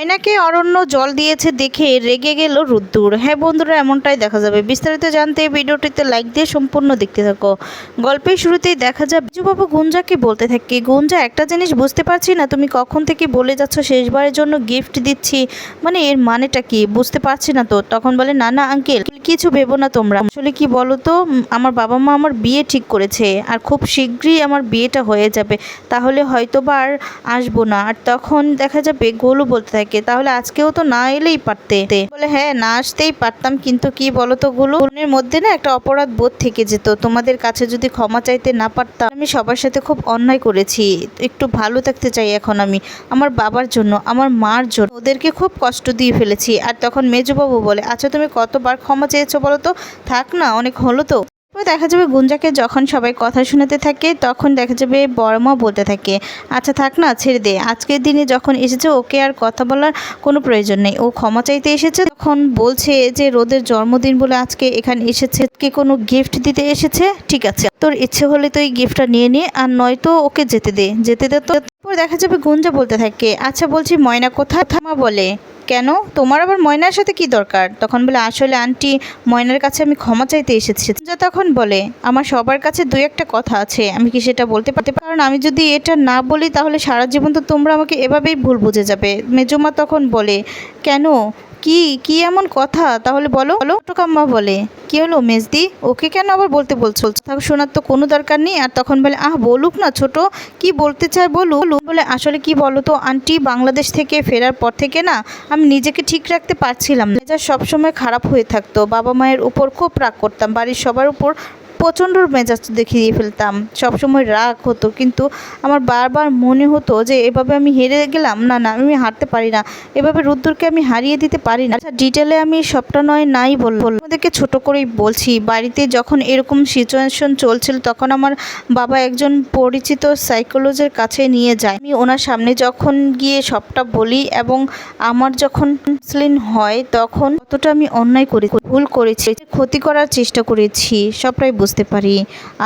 ময়নাকে অরণ্য জল দিয়েছে দেখে রেগে গেল রুদ্দুর। হ্যাঁ বন্ধুরা, এমনটাই দেখা যাবে। বিস্তারিত জানতে ভিডিওটিতে লাইক দিয়ে সম্পূর্ণ দেখতে থাকো। গল্পের শুরুতেই দেখা যায় বিজুবাবু গুঞ্জাকে বলতে থাকে, গুঞ্জা, একটা জিনিস বুঝতে পারছি না, তুমি কখন থেকে বলে যাচ্ছ শেষবারের জন্য গিফট দিচ্ছি মানে এর মানেটা কি? বুঝতে পারছি না তো। তখন বলে, না না আঙ্কেল কিছু ভেবো না তোমরা। আসলে কি বলো তো আমার বাবা মা আমার বিয়ে ঠিক করেছে, আর খুব শীঘ্রই আমার বিয়েটা হয়ে যাবে। তাহলে হয়তো বা আর আসব না। আর তখন দেখা যাবে গোলু বলতে থাকে, তাহলে আজকেও তো না এলেই পারতে। বলে হ্যাঁ না আসতেই পারতাম, কিন্তু কি বলো তো গোলু? মনের মধ্যে না একটা অপরাধ বোধ থেকে যেত। তোমাদের কাছে যদি ক্ষমা চাইতে না পারতাম, আমি সবার সাথে খুব অন্যায় করেছি। একটু ভালো থাকতে চাই এখন আমি, আমার বাবার জন্য, আমার মার জন্য। ওদেরকে খুব কষ্ট দিয়ে ফেলেছি। আর তখন মেজবাবু বলে আচ্ছা তুমি কতবার ক্ষমা চেয়েছো বলো তো? থাক না, অনেক হলো তো। তারপর দেখা যাবে গুঞ্জাকে যখন সবাই কথা শোনাতে থাকে, তখন দেখা যাবে বড়মা বলতে থাকে আচ্ছা থাক না, ছেড়ে দে। আজকের দিনে যখন এসেছে, ওকে আর কথা বলার কোনো প্রয়োজন নেই। ও ক্ষমা চাইতে এসেছে, তখন বলছে যে, রোদের জন্মদিন বলে আজকে এখানে এসেছে। কে কোনো গিফট দিতে এসেছে? ঠিক আছে। তোর ইচ্ছে হলে তো এই গিফটটা নিয়ে নে, আর নয়তো ওকে যেতে দে। যেতে দে তো। তারপর দেখা যাবে গুঞ্জা বলতে থাকে আচ্ছা বলছি ময়না কোথায়? থামা বলে কেন? তোমার আবার ময়নার সাথে কি দরকার? তখন বলে, আসলে আন্টি, ময়নার কাছে আমি ক্ষমা চাইতে এসেছি। যা তখন বলে, আমার সবার কাছে দুই একটা কথা আছে। আমি কি সেটা বলতে পারতে কারণ আমি যদি এটা না বলি, তাহলে সারা জীবন তো তোমরা আমাকে এভাবেই ভুল বুঝে যাবে। মেজুমা তখন বলে, কেন? কি কি এমন কথা? তাহলে বলো। বলো টোকাম্মা বলে। কি হলো মেজদি? ওকে কেন আবার বলতে বলছো? তাকে শোনার তো কোনো দরকার নেই। আর তখন বলে, আহ, বলুক না ছোট। কি বলতে চায় বলু বলে, আসলে কি বলো তো আন্টি বাংলাদেশ থেকে ফেরার পর থেকে না, আমি নিজেকে ঠিক রাখতে পারছিলাম মেজাজ সবসময় খারাপ হয়ে থাকতো। বাবা মায়ের উপর খুব রাগ করতাম। বাড়ির সবার উপর প্রচণ্ড মেজাজ দেখিয়ে ফেলতাম। সবসময় রাগ হতো, কিন্তু আমার বারবার মনে হতো যে, এভাবে আমি হেরে গেলাম? না না, আমি হারতে পারি না। এভাবে রুদ্দুরকে আমি হারিয়ে দিতে পারি না। আচ্ছা ডিটেলে আমি সবটা নয়, নাই বলব আমাদেরকে ছোট করেই বলছি, বাড়িতে যখন এরকম সিচুয়েশন চলছিল, তখন আমার বাবা একজন পরিচিত সাইকোলজির কাছে নিয়ে যায়। আমি ওনার সামনে যখন গিয়ে সবটা বলি এবং আমার যখন কাউন্সিলিং হয়, তখন কতটা আমি অন্যায় করে ভুল করেছি, ক্ষতি করার চেষ্টা করেছি, সবটাই বুঝতে পারি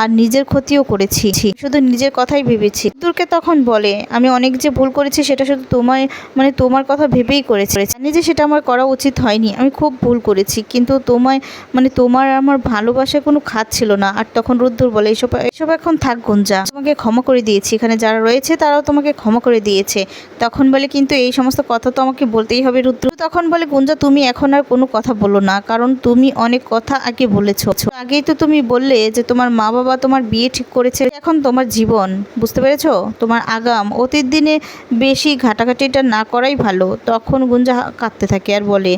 আর নিজের ক্ষতিও করেছি। শুধু নিজের কথাই ভেবেছি। দুর্কে তখন বলে, আমি অনেক যে ভুল করেছি সেটা শুধু তোমায় মানে তোমার কথা ভেবেই করেছি। যে সেটা আমার করা উচিত হয়নি। আমি খুব ভুল করেছি, কিন্তু তোমায় মানে তোমার আমার ভালোবাসায় কোনো খাত ছিল না। আর তখন রুদ্দুর বলে, এসব এসব এখন থাক গুঞ্জা। তোমাকে ক্ষমা করে দিয়েছি। এখানে যারা রয়েছে তারাও তোমাকে ক্ষমা করে দিয়েছে। তখন বলে, কিন্তু এই সমস্ত কথা তো আমাকে বলতেই হবে রুদ্র। তখন বলে, গুঞ্জা, তুমি এখন আর কোনো কথা বলো না, কারণ তুমি অনেক কথা আগে বলেছ। আগেই তো তুমি বললে যে তোমার মা বাবা তোমার বিয়ে ঠিক করেছে এখন তোমার জীবন, বুঝতে পেরেছ? তোমার আগাম, অতীত দিনে বেশি ঘাটাঘাটিটা না করাই ভালো। তখন গুঞ্জা কাঁদতে থাকে আর বলে।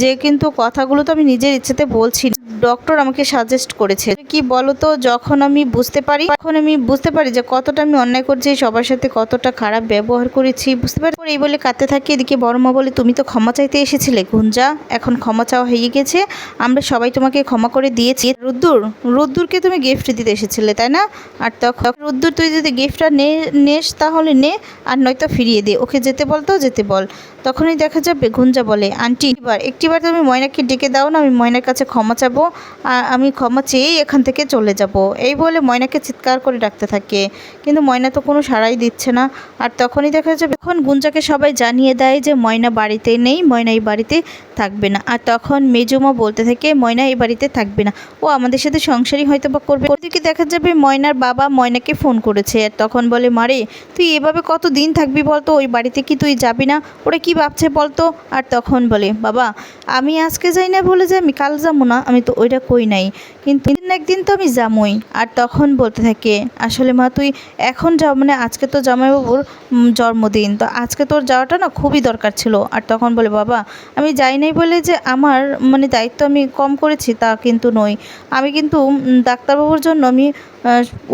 যে কিন্তু কথাগুলো তো আমি নিজের ইচ্ছেতে বলছি। ডক্টর আমাকে সাজেস্ট করেছে। কি বলতো, যখন আমি বুঝতে পারি, তখন আমি বুঝতে পারি যে কতটা আমি অন্যায় করছি, সবার সাথে কতটা খারাপ ব্যবহার করেছি, বুঝতে পারি? এই বলে কাঁদতে থাকি, এদিকে বড় মা বলে, তুমি তো ক্ষমা চাইতে এসেছিলে, গুঞ্জা, এখন ক্ষমা চাওয়া হয়ে গেছে, আমরা সবাই তোমাকে ক্ষমা করে দিয়েছি। রুদ্দুর, রুদ্দুরকে তুমি গিফট দিতে এসেছিলে, তাই না? আর তখন রুদ্দুর, তুই যদি গিফটটা নে, নেস, তাহলে নে, আর নয়তো ফিরিয়ে দে, ওকে যেতে বল তো, যেতে বল। তখনই দেখা যাবে, গুঞ্জা বলে, আন্টি এবার একটিবার তুমি ময়নাকে ডেকে দাও না, আমি ময়নার কাছে ক্ষমা চাবো আর আমি ক্ষমা চেয়েই এখান থেকে চলে যাব। এই বলে ময়নাকে চিৎকার করে ডাকতে থাকে। কিন্তু ময়না তো কোনো সাড়াই দিচ্ছে না। আর তখনই দেখা যাবে, এখন গুঞ্জাকে সবাই জানিয়ে দেয় যে ময়না বাড়িতে নেই, ময়না এই বাড়িতে থাকবে না। আর তখন মেজুমা বলতে থাকে, ময়না এই বাড়িতে থাকবে না। ও আমাদের সাথে সংসারই হয়তো বা করবে। ওদিকে দেখা যাবে, ময়নার বাবা ময়নাকে ফোন করেছে। আর তখন বলে মারে তুই এভাবে কত দিন থাকবি বলতো? ওই বাড়িতে কি তুই যাবি না? ওরা কি ভাবছে বলতো? আর তখন বলে, বাবা, আমি আজকে যাই না বলে যে আমি কাল যাব না, আমি তো ওইটা কই নাই। কিন্তু দিন একদিন তো আমি যামই। আর তখন বলতে থাকে, আসলে মা, তুই এখন যাও মানে আজকে তো জামাইবাবুর জন্মদিন। তো আজকে তোর যাওয়াটা না খুবই দরকার ছিল। আর তখন বলে, বাবা, আমি যাই নাই বলে যে আমার মানে দায়িত্ব আমি কম করেছি তা কিন্তু নই। আমি কিন্তু ডাক্তারবাবুর জন্য আমি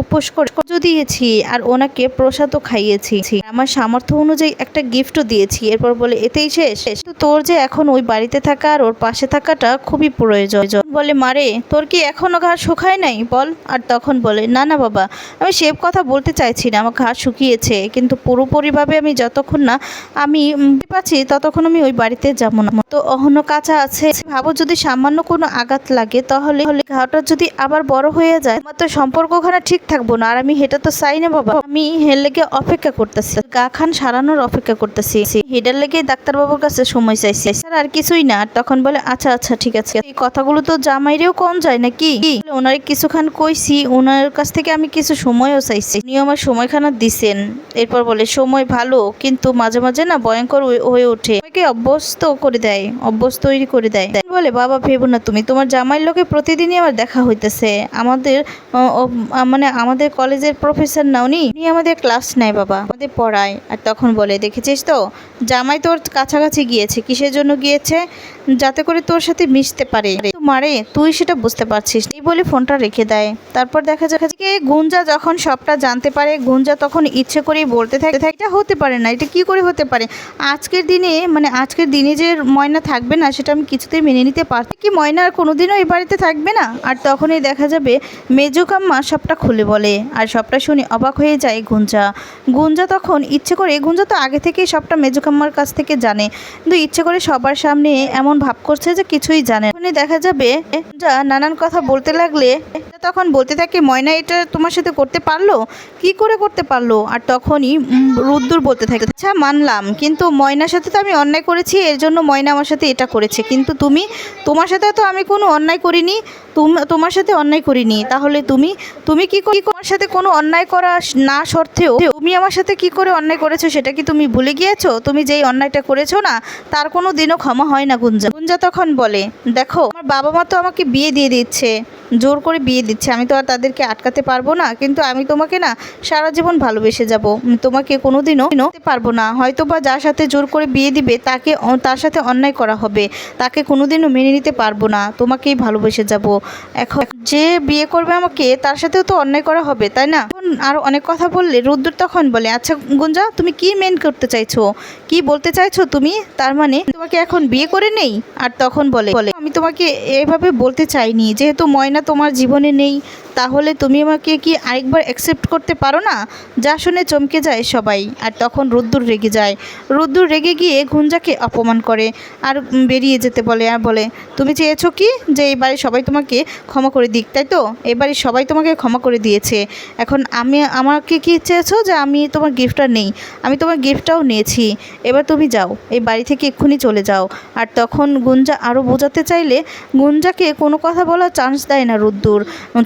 উপোস করে দিয়েছি আর ওনাকে প্রসাদও খাইয়েছি। আমার সামর্থ্য অনুযায়ী একটা গিফটও দিয়েছি। এরপর বলে, এতেই শেষ। তোর যে এখন ওই বাড়িতে থাকা আর ওর পাশে থাকাটা খুবই প্রয়োজন। বলে মারে তোর কি এখনও ঘা শুকায় নাই? বল। আর তখন বলে, না না, বাবা, আমি সে কথা বলতে চাইছি না। আমার ঘা শুকিয়েছে, কিন্তু পুরোপুরিভাবে আমি যতক্ষণ না আমি পাচ্ছি ততক্ষণ আমি ওই বাড়িতে যাব না। তো অহনো কাঁচা আছে। ভাবো যদি সামান্য কোনো আঘাত লাগে, তাহলে হলে ঘাটা যদি আবার বড় হয়ে যায় আমার তো সম্পর্ক ওখানে ঠিক থাকব না। আর আমি হেটা তো চাই না বাবা। আমি হের লেগে অপেক্ষা করতেছি। গা খান সারানোর অপেক্ষা করতেছি। হেটার লেগে ডাক্তারবাবুর কাছে সময় চাইছি। স্যার, আর কিছুই না। তখন বলে আচ্ছা আচ্ছা ঠিক আছে। এই কথাগুলো তো জামাইরেও কম যায় নাকি? ওনারে কিছুখান কইছি। ওনার কাছ থেকে আমি কিছু সময়ও চাইছি। উনি আমার সময়খানা দিছেন। এরপর বলে, সময় ভালো, কিন্তু মাঝে মাঝে না ভয়ঙ্কর হয়ে- ওঠে। অভ্যস্ত করে দেয়। অভ্যস্ত তৈরি করে দেয়। বলে, বাবা, ভেবো না তুমি। তোমার জামাইয়ের লোকে প্রতিদিনই আমার দেখা হইতেছে। আমাদের মানে আমাদের কলেজের প্রফেসর না, উনি উনি আমাদের ক্লাস নেয়, বাবা। আমাদের পড়ায়। আর তখন বলে, দেখেছিস তো? জামাই তোর কাছাকাছি গিয়েছে। কিসের জন্য গিয়েছে? যাতে করে তোর সাথে মিশতে পারে। মারে, তুই সেটা বুঝতে পারছিস। এই বলে ফোনটা রেখে দেয়। তারপর দেখা যাচ্ছে যে গুঞ্জা যখন সবটা জানতে পারে, গুঞ্জা তখন ইচ্ছে করেই বলতে থাকে এটা হতে পারে না, এটা কি করে হতে পারে? আজকের দিনে মানে আজকের দিনে যে ময়না থাকবে না, সেটা আমি কিছুতেই মেনে নিতে পারছি কি ময়না আর কোনোদিনও এই বাড়িতে থাকবে না? আর তখনই দেখা যাবে মেজুকাম্মা সবটা খুলে বলে, আর সবটা শুনে অবাক হয়ে যায় গুঞ্জা। গুঞ্জা তখন ইচ্ছে করে, গুঞ্জা তো আগে থেকেই সবটা মেজুকাম্মার কাছ থেকে জানে। কিন্তু ইচ্ছে করে সবার সামনে এমন ভাব করছে যে কিছুই জানে দেখা যাবে গুঞ্জা নানান কথা বলতে লাগলে তখন বলতে থাকে, ময়না, এটা তোমার সাথে করতে পারল? কি করে করতে পারল? আর তখনই রুদ্দুর বলতে থাকে আচ্ছা মানলাম, কিন্তু ময়নার সাথে তো আমি অন্যায় করেছি, এর জন্য ময়না আমার সাথে এটা করেছে, কিন্তু তুমি, তোমার সাথে তো আমি কোনো অন্যায় করিনি, তুম- তোমার সাথে অন্যায় করিনি, তাহলে তুমি তুমি কি করে, তোমার সাথে কোনো অন্যায় করা না সত্ত্বেও, তুমি আমার সাথে কি করে অন্যায় করেছ সেটা কি তুমি ভুলে গিয়েছো? তুমি যেই অন্যায়টা করেছ না, তার কোনো দিনও ক্ষমা হয় না, গুঞ্জা গুঞ্জা তখন বলে, দেখো, আমার বাবা মা তো আমাকে বিয়ে দিয়ে দিচ্ছে, জোর করে বিয়ে দিচ্ছে, আমি তো আর তাদেরকে আটকাতে পারব না, কিন্তু আমি তোমাকে না সারা জীবন ভালোবেসে যাব। তোমাকে কোনো দিনও নিতে পারব না হয়তো বা যার সাথে জোর করে বিয়ে দিবে, তাকে তার সাথে অন্যায় করা হবে, তাকে কোনোদিনও মেনে নিতে পারব না, তোমাকেই ভালোবেসে যাব। এখন যে বিয়ে করবে আমাকে, তার সাথেও তো অন্যায় করা হবে, তাই না? এখন আর অনেক কথা বললে, রুদ্র তখন বলে আচ্ছা গুঞ্জা, তুমি কি মেন করতে চাইছো? কি বলতে চাইছো তুমি? তার মানে তোমাকে এখন বিয়ে করে নেই? আর তখন বলে বলে, আমি তোমাকে এভাবে বলতে চাইনি, যেহেতু ময়না তোমার জীবনে নেই তাহলে তুমি আমাকে কি আরেকবার অ্যাকসেপ্ট করতে পারো না? যা শুনে চমকে যায় সবাই। আর তখন রুদ্দুর রেগে যায়। রুদ্দুর রেগে গিয়ে গুঞ্জাকে অপমান করে আর বেরিয়ে যেতে বলে, আর বলে, তুমি চেয়েছো কি যে এই বাড়ির সবাই তোমাকে ক্ষমা করে দিক, তাই তো? এই বাড়ির সবাই তোমাকে ক্ষমা করে দিয়েছে। এখন আমি, আমাকে কি চেয়েছো যে আমি তোমার গিফটটা নেই? আমি তোমার গিফটটাও নিয়েছি। এবার তুমি যাও, এই বাড়ি থেকে এক্ষুনি চলে যাও। আর তখন গুঞ্জা আরও বোঝাতে চাইলে গুঞ্জাকে কোনো কথা বলার চান্স দেয় না রুদ্দুর।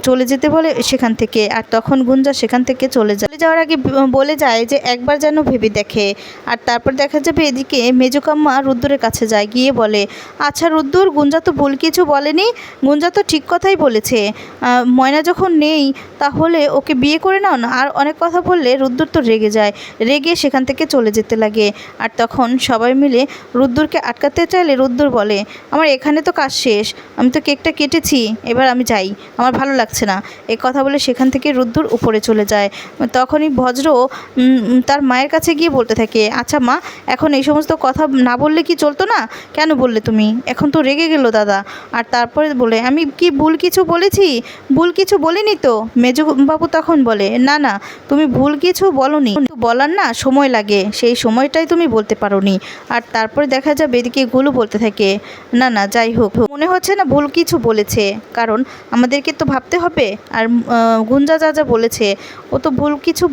চলে যেতে বলে সেখান থেকে, আর তখন গুঞ্জা সেখান থেকে চলে যায়। চলে যাওয়ার আগে বলে যায় যে একবার যেন ভেবে দেখে, আর তারপর দেখা যাবে এদিকে মেজুকাম্মা রুদ্দুরের কাছে যায়, গিয়ে বলে আচ্ছা রুদ্দুর, গুঞ্জা তো ভুল কিছু বলেনি? গুঞ্জা তো ঠিক কথাই বলেছে। ময়না যখন নেই, তাহলে ওকে বিয়ে করে নাও না? আর অনেক কথা বললে রুদ্দুর তো রেগে যায়, রেগে সেখান থেকে চলে যেতে লাগে। আর তখন সবাই মিলে রুদ্দুরকে আটকাতে চাইলে রুদ্দুর বলে, আমার এখানে তো কাজ শেষ, আমি তো কেকটা কেটেছি, এবার আমি যাই, আমার ভালো লাগছে না। এই কথা বলে সেখান থেকে রুদ্দুর উপরে চলে যায়। তখনই বজ্র তার মায়ের কাছে গিয়ে বলতে থাকে আচ্ছা মা, এখন এই সমস্ত কথা না বললে কি চলতো না? কেন বললে তুমি? এখন তো রেগে গেল দাদা। আর তারপরে বলে, আমি কি ভুল কিছু বলেছি? ভুল কিছু বলিনি তো? মেজু বাবু তখন বলে, না না, তুমি ভুল কিছু বলনি। বলার না সময় লাগে, সেই সময়টাই তুমি বলতে পারোনি। আর তারপরে দেখা যাবে এদিকে গুলু বলতে থাকে, না না, যাই হোক, মনে হচ্ছে না ভুল কিছু বলেছে, কারণ আমাদেরকে তো ভাবতে হবে। আর গুঞ্জা যা যা বলেছে, ও তো ভুল কিছু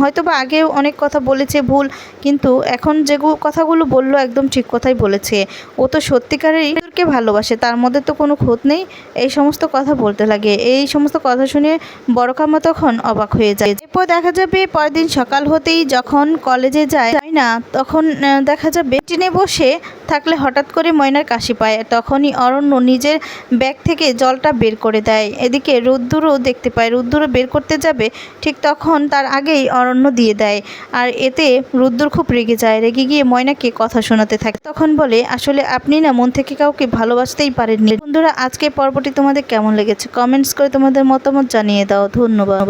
হয়তো বা আগে অনেক কথা বলেছে ভুল, কিন্তু এখন যে কথাগুলো বলল একদম ঠিক কথাই বলেছে। ও তো সত্যিকারেরই কে ভালোবাসে, তার মধ্যে তো কোনো খোঁত নেই, এই সমস্ত কথা বলতে লাগে। এই সমস্ত কথা শুনে বড় কাম্মা তখন অবাক হয়ে যায়। এরপর দেখা যাবে পরদিন সকাল হতেই যখন কলেজে যায় না, তখন দেখা যাবে। টিনে বসে থাকলে হঠাৎ করে ময়নার কাশি পায়। তখনই অরণ্য নিজের ব্যাগ থেকে জলটা বের করে দেয়। এদিকে রুদ্দুরও দেখতে পায়। রুদ্দুরও বের করতে যাবে, ঠিক তখন তার আগেই অরণ্য দিয়ে দেয়। আর এতে রুদ্দুর খুব রেগে যায়। রেগে গিয়ে ময়নাকে কথা শোনাতে থাকে। তখন বলে, আসলে আপনি না মন থেকে কাউকে ভালোবাসতেই পারেননি। বন্ধুরা আজকে পর্বটি তোমাদের কেমন লেগেছে? কমেন্টস করে তোমাদের মতামত জানিয়ে দাও। ধন্যবাদ।